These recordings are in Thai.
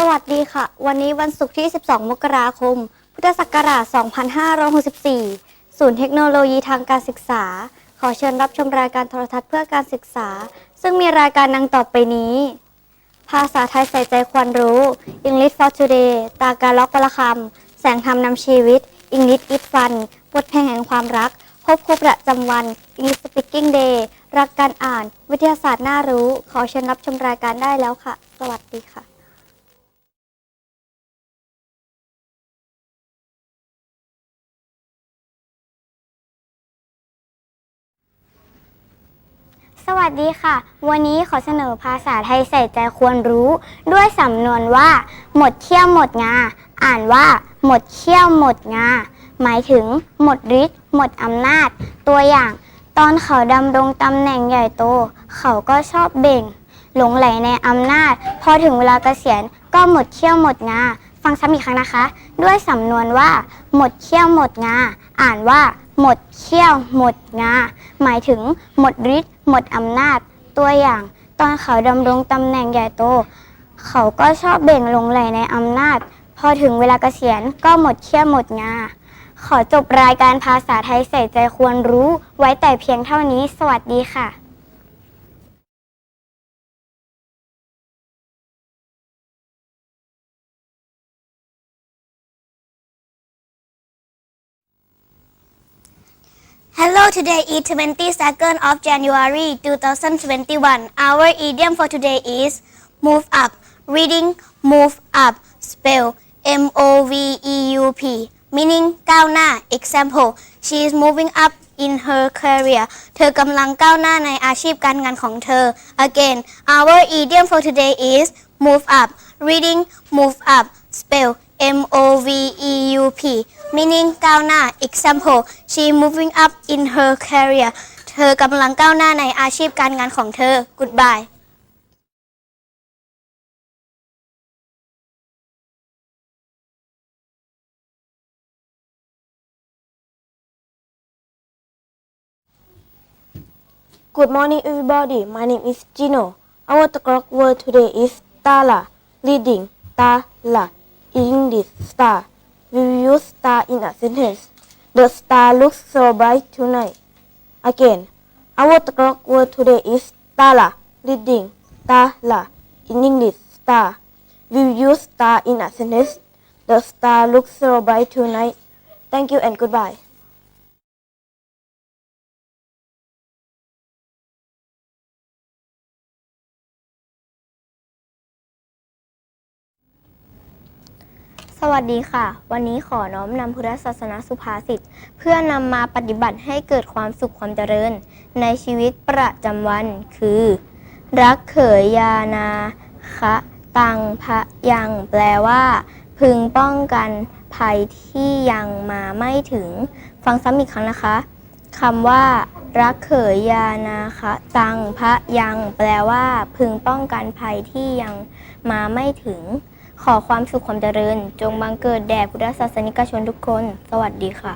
สวัสดีค่ะ วันนี้วันศุกร์ที่ 12 มกราคม พุทธศักราช 2564 ศูนย์เทคโนโลยีทางการศึกษา ขอเชิญรับชมรายการโทรทัศน์เพื่อการศึกษา ซึ่งมีรายการดังต่อไปนี้ ภาษาไทยใส่ใจควรรู้ English for Today ตาการล็อกวลคำแสงธรรมนำชีวิต English It Fun บทเพลงแห่งความรัก พบครูประจำวัน English Speaking Day รักการอ่าน วิทยาศาสตร์น่ารู้ ขอเชิญรับชมรายการได้แล้วค่ะ สวัสดีค่ะ สวัสดีค่ะ วันนี้ขอเสนอภาษาไทยใส่ใจควรรู้ ด้วยสำนวนว่า หมดเขี้ยวหมดงา อ่านว่า หมดเขี้ยวหมดงา หมายถึง หมดฤทธิ์หมดอำนาจ ตัวอย่าง ตอนเขาดำรงตำแหน่งใหญ่โต เขาก็ชอบเบ่ง หลงไหลในอำนาจ พอถึงเวลาเกษียณก็หมดเขี้ยวหมดงา ฟังซ้ำอีกครั้งนะคะ ด้วยสำนวนว่า หมดเขี้ยวหมดงา อ่านว่า หมดเขี้ยว หมดงา หมายถึงหมดฤทธิ์หมดอำนาจ ตัวอย่าง ตอนเขาดำรงตำแหน่งใหญ่โต เขาก็ชอบเบ่งลงไหลในอำนาจ พอถึงเวลาเกษียณก็หมดเขี้ยวหมดงา ขอจบรายการภาษาไทยใส่ใจควรรู้ ไว้แต่เพียงเท่านี้ สวัสดีค่ะ Hello, today is 22nd of January 2021. Our idiom for today is move up. Reading move up. Spell M O V E U P. Meaning ก้าวหน้า Example She is moving up in her career เธอกำลังก้าวหน้าในอาชีพการงานของเธอ Again our idiom for today is move up Reading move up Spell M O V E U P meaning ก้าวหน้า example she moving up in her career เธอกำลังก้าวหน้าในอาชีพการงานของเธอ goodbye Good morning, everybody. My name is Gino. Our clock word today is Tala. Reading Tala. English star. We use star in a sentence. The star looks so bright tonight. Again, our clock word today is Tala. Reading Tala. In English star. We use star in a sentence. The star looks so bright tonight. Thank you and goodbye. สวัสดีค่ะ วันนี้ขอน้อมนำพุทธศาสนาสุภาษิตเพื่อนำมาปฏิบัติให้เกิดความสุขความเจริญ ในชีวิตประจำวันคือ รักเขยยานาคะตังพะยัง แปลว่า พึงป้องกันภัยที่ยังมาไม่ถึง ฟังซ้ำอีกครั้งนะคะคำว่า รักเขยยานาคะตังพะยัง แปลว่า พึงป้องกันภัยที่ยังมาไม่ถึง ขอความสุขความเจริญ จงบังเกิดแด่พุทธศาสนิกชนทุกคน สวัสดีค่ะ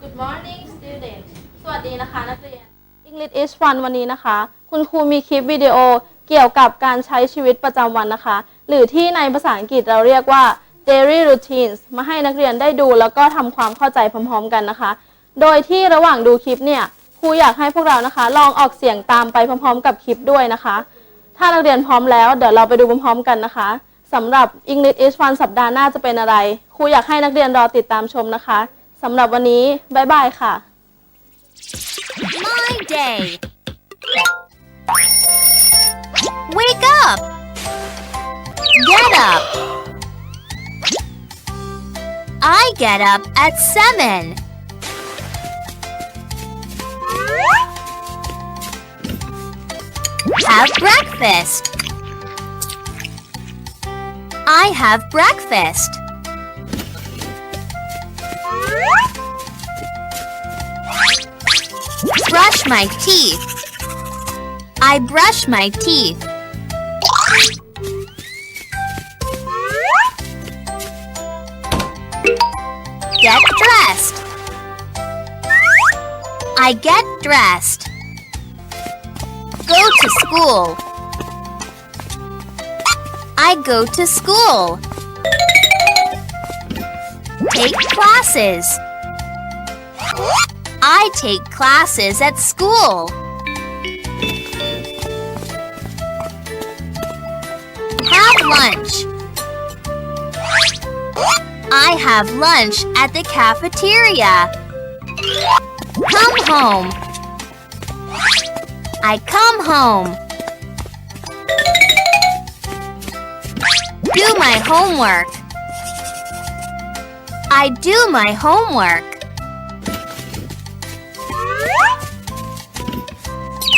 Good morning student สวัสดีนะคะนักเรียน English is fun วันนี้นะคะ คุณครูมีคลิปวิดีโอเกี่ยวกับการใช้ชีวิตประจำวันนะคะ หรือที่ในภาษาอังกฤษเราเรียกว่า daily routines มาให้นักเรียนได้ดูแล้วก็ทำความเข้าใจพร้อมๆกันนะคะ โดยที่ระหว่างดูคลิปเนี่ยครูอยากให้พวกเรานะคะ ลองออกเสียงตามไปพร้อมๆ กับคลิปด้วยนะคะ ถ้านักเรียนพร้อมแล้วเดี๋ยวเราไปดูพร้อมๆกันนะคะสำหรับ English is fun สัปดาห์หน้าจะเป็นอะไรครูอยากให้นักเรียนรอติดตามชมนะคะสำหรับวันนี้บ๊ายบายค่ะ My day. Wake up. Get up. I get up at 7. Have breakfast. I have breakfast. Brush my teeth. I brush my teeth. Dressed. I get dressed. Go to school. I go to school. Take classes. I take classes at school. Have lunch. I have lunch at the cafeteria. Come home. I come home. Do my homework. I do my homework.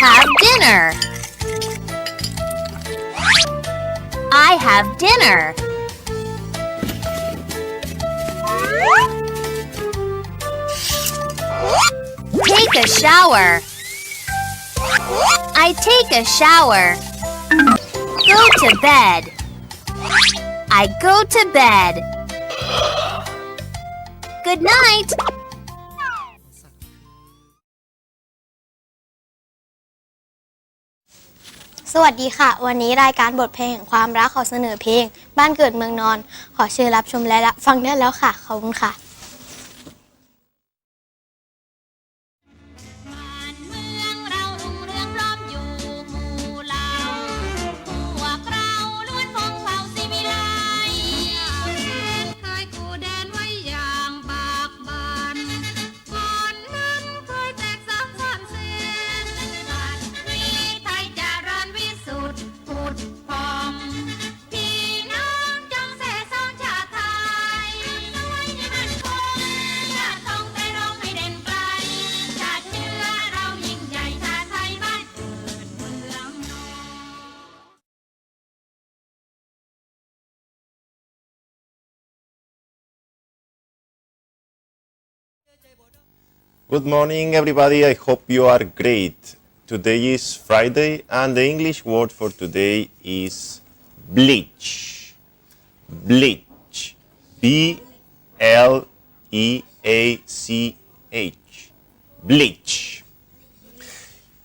Have dinner. I have dinner. Take a shower. I take a shower. Go to bed. I go to bed. Good night. สวัสดีค่ะ วันนี้รายการบทเพลงแห่งความรักขอเสนอเพลง บ้านเกิดเมืองนอน ขอเชิญรับชมและรับฟังได้แล้วค่ะ ขอบคุณค่ะ Good morning, everybody. I hope you are great. Today is Friday, and the English word for today is bleach. Bleach. B L E A C H. Bleach.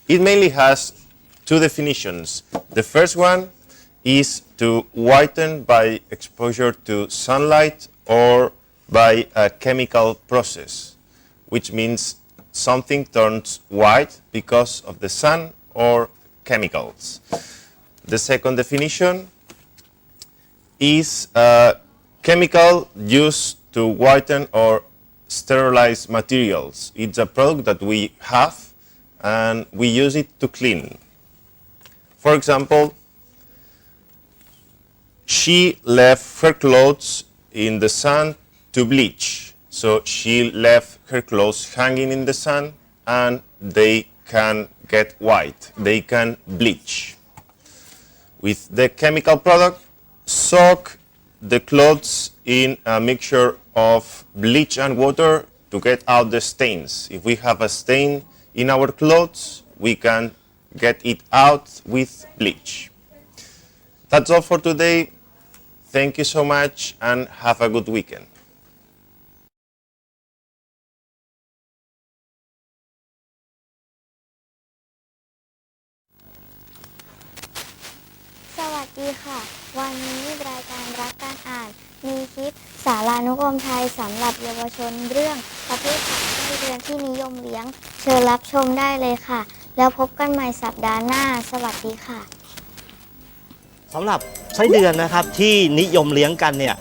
It mainly has two definitions. The first one is to whiten by exposure to sunlight or by a chemical process, which means something turns white because of the sun or chemicals. The second definition is a chemical used to whiten or sterilize materials. It's a product that we have and we use it to clean. For example, she left her clothes in the sun to bleach. So she left her clothes hanging in the sun and they can get white, they can bleach. With the chemical product, soak the clothes in a mixture of bleach and water to get out the stains. If we have a stain in our clothes, we can get it out with bleach. That's all for today. Thank you so much and have a good weekend. ดีค่ะ วันนี้รายการรักการอ่าน มีคลิปสารานุกรมไทยสำหรับเยาวชนเรื่องประเภทสัตว์ไส้เดือนที่นิยมเลี้ยง เชิญรับชมได้เลยค่ะ แล้วพบกันใหม่สัปดาห์หน้า สวัสดีค่ะ สำหรับไส้เดือนนะครับที่นิยมเลี้ยงกันเนี่ย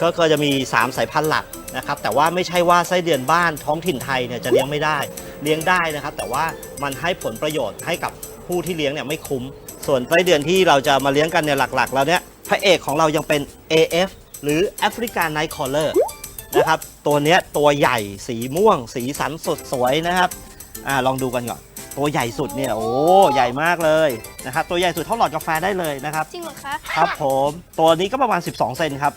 ก็ก็จะมี 3 สายพันธุ์หลักนะครับ แต่ว่าไม่ใช่ว่าไส้เดือนบ้านท้องถิ่นไทยเนี่ยจะเลี้ยงไม่ได้ เลี้ยงได้นะครับ แต่ว่ามันให้ผลประโยชน์ให้กับผู้ที่เลี้ยงเนี่ยไม่คุ้ม ส่วนไส้เดือนที่เราจะมาเลี้ยงกันเนี่ยหลักๆ แล้วเนี่ยพระเอกของเรายังเป็น AF หรือ African Night Caller นะครับ ตัวเนี้ยตัวใหญ่สีม่วง สีสันสดสวยนะครับอ่าลองดูกันก่อน ตัวใหญ่สุดเนี่ยโอ้ใหญ่มากเลยนะครับตัวใหญ่สุดเท่าหลอดกาแฟได้เลยนะครับจริงเหรอคะครับผมตัวนี้ก็ประมาณ 12 เซนครับ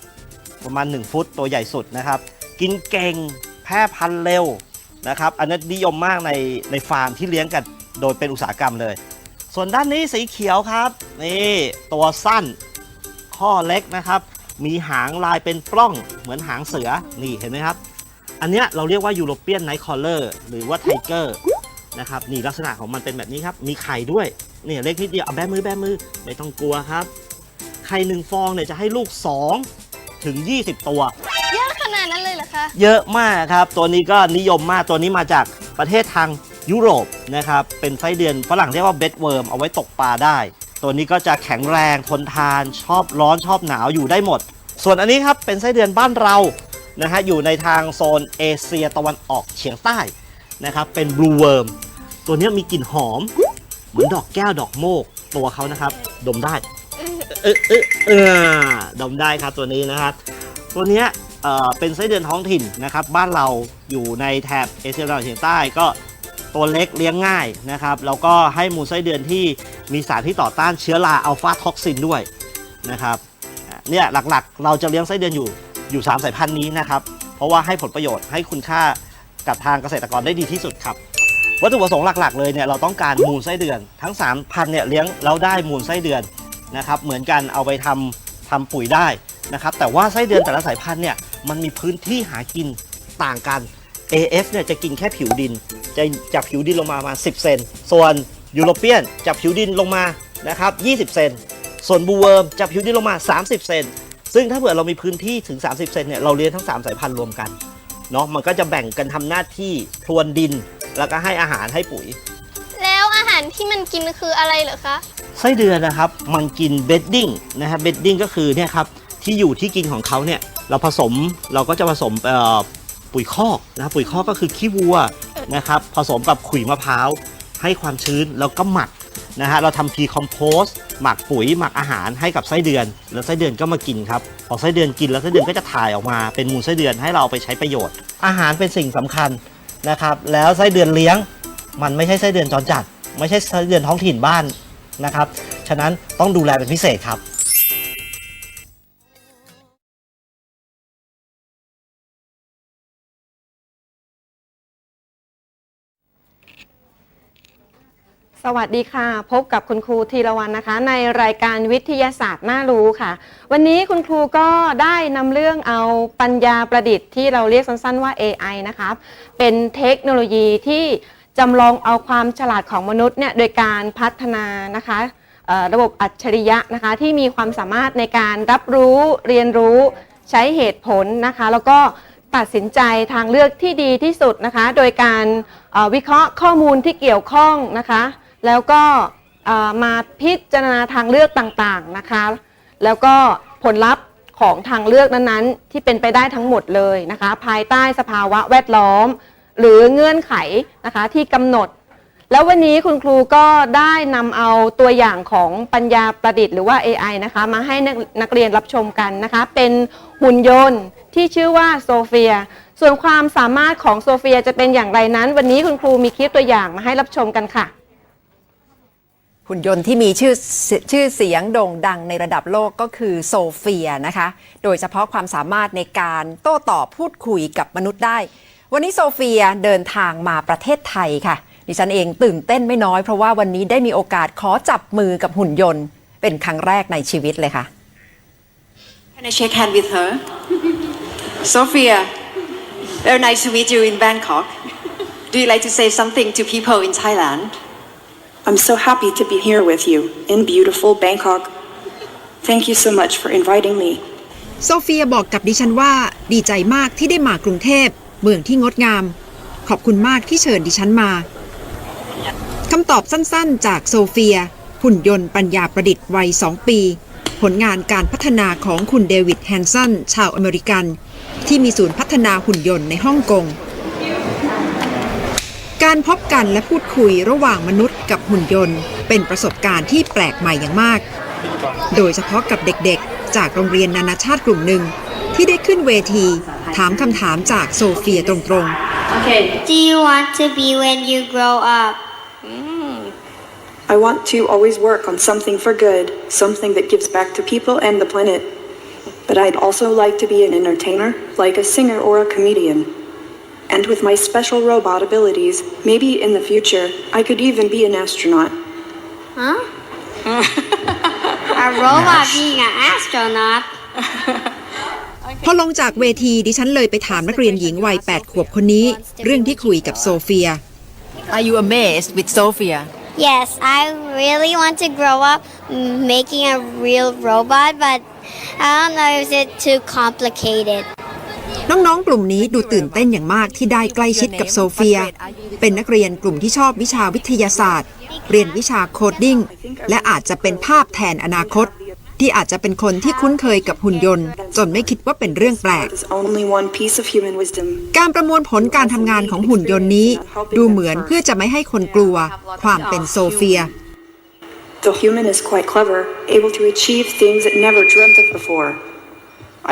ประมาณ 1 ฟุตตัวใหญ่สุดนะครับ กินเก่งแพร่พันธุ์เร็วนะครับ อันนี้นิยมมากในในฟาร์มที่เลี้ยงกันโดยเป็นอุตสาหกรรมเลย ส่วนด้านนี้สีเขียวครับนี่ตัวสั้นข้อเล็กนะครับ มีหางลายเป็นปล้องเหมือนหางเสือนี่เห็นไหมครับ อันเนี้ยเราเรียกว่ายูโรเปียนไนท์คอลเลอร์หรือว่าไทเกอร์นะครับนี่ลักษณะของมันเป็นแบบนี้ครับ มีไข่ด้วยเนี่ยเล็กนิดเดียวเอาแบมือแบมือไม่ต้องกลัวครับ ไข่หนึ่งฟองเนี่ยจะให้ลูก 2 ถึง 20 ตัวขนาดนั้นเลยเหรอคะ เยอะมากครับ ตัวนี้ก็นิยมมากตัวนี้มาจากประเทศทาง ยุโรปนะครับเป็นไส้เดือนฝรั่งเรียกว่าเบดเวิร์มเอาไว้ตกปลาได้ ตัวนี้ก็จะแข็งแรงทนทานชอบร้อนชอบหนาวอยู่ได้หมด ส่วนอันนี้ครับเป็นไส้เดือนบ้านเรานะฮะอยู่ในทางโซนเอเชียตะวันออกเฉียงใต้นะครับเป็นบลูเวิร์มตัวนี้มีกลิ่นหอม เหมือนดอกแก้วดอกโมกตัวเขานะครับ ดมได้เออเออเออดมได้ครับตัวนี้นะครับ ตัวนี้เอ่อเป็นไส้เดือนท้องถิ่นนะครับ บ้านเราอยู่ในแถบเอเชียตะวันออกเฉียงใต้ก็ ตัวเล็กเลี้ยงง่ายนะครับแล้วก็ให้มูลไส้เดือนที่มีสารที่ต่อต้านเชื้อราอัลฟาท็อกซินด้วยนะครับเนี่ยหลักๆ เราจะเลี้ยงไส้เดือนอยู่อยู่ 3 สายพันธุ์นี้นะครับ เพราะว่าให้ผลประโยชน์ให้คุณค่ากับทางเกษตรกรได้ดีที่สุดครับ วัตถุประสงค์หลักๆ เลยเนี่ยเราต้องการมูลไส้เดือนทั้ง 3 พันธุ์เนี่ยเลี้ยงแล้วได้มูลไส้เดือนนะครับเหมือนกันเอาไปทำทำปุ๋ยได้นะครับแต่ว่าไส้เดือนแต่ละสายพันธุ์เนี่ยมันมีพื้นที่หากินต่างกัน AF เนี่ยจะกินแค่ผิวดิน จะจับผิวดินลงมาประมาณ 10 เซน ส่วนยูโรเปียนจับผิวดินลงมานะครับ 20 เซน ส่วนบูเวิร์มจับผิวดินลงมา 30 เซน ซึ่งถ้าเผื่อเรามีพื้นที่ถึง 30 เซนเนี่ยเราเลี้ยงทั้ง 3 สายพันธุ์รวมกันเนาะมันก็จะแบ่งกันทำหน้าที่พรวนดิน แล้วก็ให้อาหารให้ปุ๋ย แล้วอาหารที่มันกินคืออะไรเหรอคะไส้เดือนนะครับมันกินเบดดิ้งนะฮะเบดดิ้งก็คือเนี่ยครับที่อยู่ที่กินของเขาเนี่ยเราผสมเราก็จะผสมเอ่อ ปุ๋ยคอกนะครับปุ๋ยคอกก็คือขี้วัวนะครับผสมกับขุยมะพร้าวให้ความชื้นแล้วก็หมักนะฮะเราทำพีคอมโพสหมักปุ๋ยหมักอาหารให้กับไส้เดือน แล้วไส้เดือนก็มากินครับพอไส้เดือนกินแล้วไส้เดือนก็จะถ่ายออกมาเป็นมูลไส้เดือนให้เราเอาไปใช้ประโยชน์ อาหารเป็นสิ่งสำคัญนะครับแล้วไส้เดือนเลี้ยง มันไม่ใช่ไส้เดือนจรจัด ไม่ใช่ไส้เดือนท้องถิ่นบ้านนะครับฉะนั้นต้องดูแลเป็นพิเศษครับ สวัสดีค่ะ พบกับคุณครูธีรวรรณนะคะ ในรายการวิทยาศาสตร์น่ารู้ค่ะ วันนี้คุณครูก็ได้นำเรื่องเอาปัญญาประดิษฐ์ที่เราเรียกสั้นๆว่า AI นะครับเป็นเทคโนโลยีที่จำลองเอาความฉลาดของมนุษย์เนี่ยโดยการพัฒนานะคะระบบอัจฉริยะนะคะที่มีความสามารถในการรับรู้เรียนรู้ใช้เหตุผลนะคะ แล้วก็ตัดสินใจทางเลือกที่ดีที่สุดนะคะ โดยการวิเคราะห์ข้อมูลที่เกี่ยวข้องนะคะ แล้วก็มาพิจารณาทางเลือกต่างๆนะคะ แล้วก็ผลลัพธ์ของทางเลือกนั้นๆ ที่เป็นไปได้ทั้งหมดเลยนะคะ ภายใต้สภาวะแวดล้อม หรือเงื่อนไขนะคะที่กำหนด แล้ววันนี้คุณครูก็ได้นำเอาตัวอย่างของปัญญาประดิษฐ์หรือว่า AI นะคะมาให้นักนักเรียนรับชมกันนะคะ เป็นหุ่นยนต์ที่ชื่อว่าโซเฟีย ส่วนความสามารถของโซเฟียจะเป็นอย่างไรนั้น วันนี้คุณครูมีคลิปตัวอย่างมาให้รับชมกันค่ะ หุ่นยนต์ที่มีชื่อชื่อเสียงโด่งดังในระดับโลกก็คือโซเฟียนะคะ โดยเฉพาะความสามารถในการโต้ตอบพูดคุยกับมนุษย์ได้ วันนี้โซเฟียเดินทางมาประเทศไทยค่ะ ดิฉันเองตื่นเต้นไม่น้อยเพราะว่าวันนี้ได้มีโอกาสขอจับมือกับหุ่นยนต์ เป็นครั้งแรกในชีวิตเลยค่ะ Can I shake hand with her? Sophia, very nice to meet you in Bangkok. Do you like to say something to people in Thailand? I'm so happy to be here with you in beautiful Bangkok. Thank you so much for inviting me. โซเฟียบอกกับดิฉันว่าดีใจมากที่ได้มากรุงเทพเมืองที่งดงาม ขอบคุณมากที่เชิญดิฉันมาคำตอบสั้นๆ จากโซเฟีย หุ่นยนต์ปัญญาประดิษฐ์วัย 2 ปี ผลงานการพัฒนาของคุณเดวิดแฮนสันชาวอเมริกัน ที่มีศูนย์พัฒนาหุ่นยนต์ในฮ่องกง การพบกันและพูดคุยระหว่างมนุษย์กับหุ่นยนต์ เป็นประสบการณ์ที่แปลกใหม่อย่างมาก โดยเฉพาะกับเด็กๆ จากโรงเรียนนานาชาติกลุ่มหนึ่ง ที่ได้ขึ้นเวที ถามคำถามจากโซเฟียตรงๆ Okay. Do you want to be when you grow up I want to always work on something for good, something that gives back to people and the planet. But I'd also like to be an entertainer, like a singer or a comedian. And with my special robot abilities, maybe in the future, I could even be an astronaut. Huh? A robot being an astronaut พอลงจากเวทีดิฉันเลยไปถามนักเรียนหญิงวัย 8 ขวบคนนี้ เรื่องที่คุยกับโซเฟีย Are you amazed with Sophia Yes, I really want to grow up mm, making a real robot, but I don't know if it's too complicated. น้องๆ กลุ่มนี้ดูตื่นเต้นอย่างมากที่ได้ใกล้ชิดกับโซเฟีย เป็นนักเรียนกลุ่มที่ชอบวิชาวิทยาศาสตร์ เรียนวิชาโคดดิ้ง และอาจจะเป็นภาพแทนอนาคต ที่อาจจะเป็นคนที่คุ้นเคยกับหุ่นยนต์ จนไม่คิดว่าเป็นเรื่องแปลก การประมวลผลการทำงานของหุ่นยนต์นี้ ดูเหมือนเพื่อจะไม่ให้คนกลัว ความเป็นโซเฟีย The human is quite clever, able to achieve things it never dreamt of before.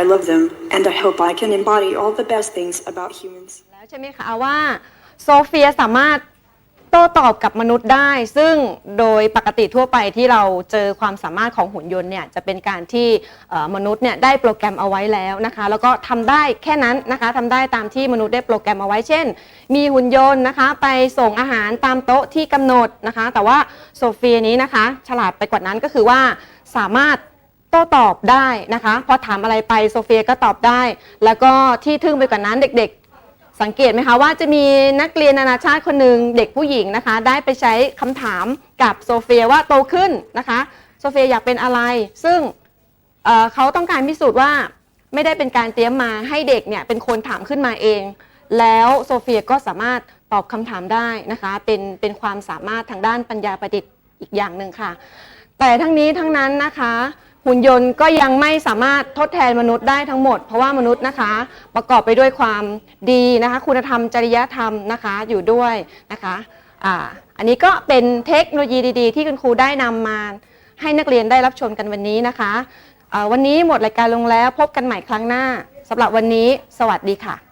I love them, and I hope I can embody all the best things about humans. แล้วใช่ไหมคะว่าโซเฟียสามารถโต้ตอบกับมนุษย์ได้ ซึ่งโดยปกติทั่วไปที่เราเจอความสามารถของหุ่นยนต์เนี่ยจะเป็นการที่มนุษย์เนี่ยได้โปรแกรมเอาไว้แล้วนะคะ แล้วก็ทำได้แค่นั้นนะคะทำได้ตามที่มนุษย์ได้โปรแกรมเอาไว้ เช่น มีหุ่นยนต์นะคะไปส่งอาหารตามโต๊ะที่กำหนดนะคะ แต่ว่าโซเฟียนี้นะคะฉลาดไปกว่านั้นก็คือว่าสามารถ โต้ตอบได้นะคะพอถามอะไรไปโซเฟียก็ตอบได้ แล้วก็ที่ทึ่งไปกว่านั้นเด็กๆ สังเกตไหมคะว่าจะมีนักเรียนนานาชาติคนหนึ่งเด็กผู้หญิงนะคะ ได้ไปใช้คำถามกับโซเฟียว่าโตขึ้นนะคะโซเฟียอยากเป็นอะไร ซึ่งเเขาต้องการพิสูจน์ว่าไม่ได้เป็นการเตรียมมาให้เด็กเนี่ยเป็นคนถามขึ้นมาเอง แล้วโซเฟียก็สามารถตอบคำถามได้นะคะ เป็นเป็นความสามารถทางด้านปัญญาประดิษฐ์อีกอย่างหนึ่งค่ะ แต่ทั้งนี้ทั้งนั้นนะคะ หุ่นยนต์ก็ยังไม่สามารถทดแทนมนุษย์ได้ทั้งหมด เพราะว่ามนุษย์นะคะ ประกอบไปด้วยความดีนะคะ คุณธรรมจริยธรรมนะคะอยู่ด้วยนะคะอ่าอันนี้ก็เป็นเทคโนโลยีดีๆ ที่คุณครูได้นำมาให้นักเรียนได้รับชมกันวันนี้นะคะ วันนี้หมดรายการลงแล้วพบกันใหม่ครั้งหน้าสำหรับวันนี้ สวัสดีค่ะ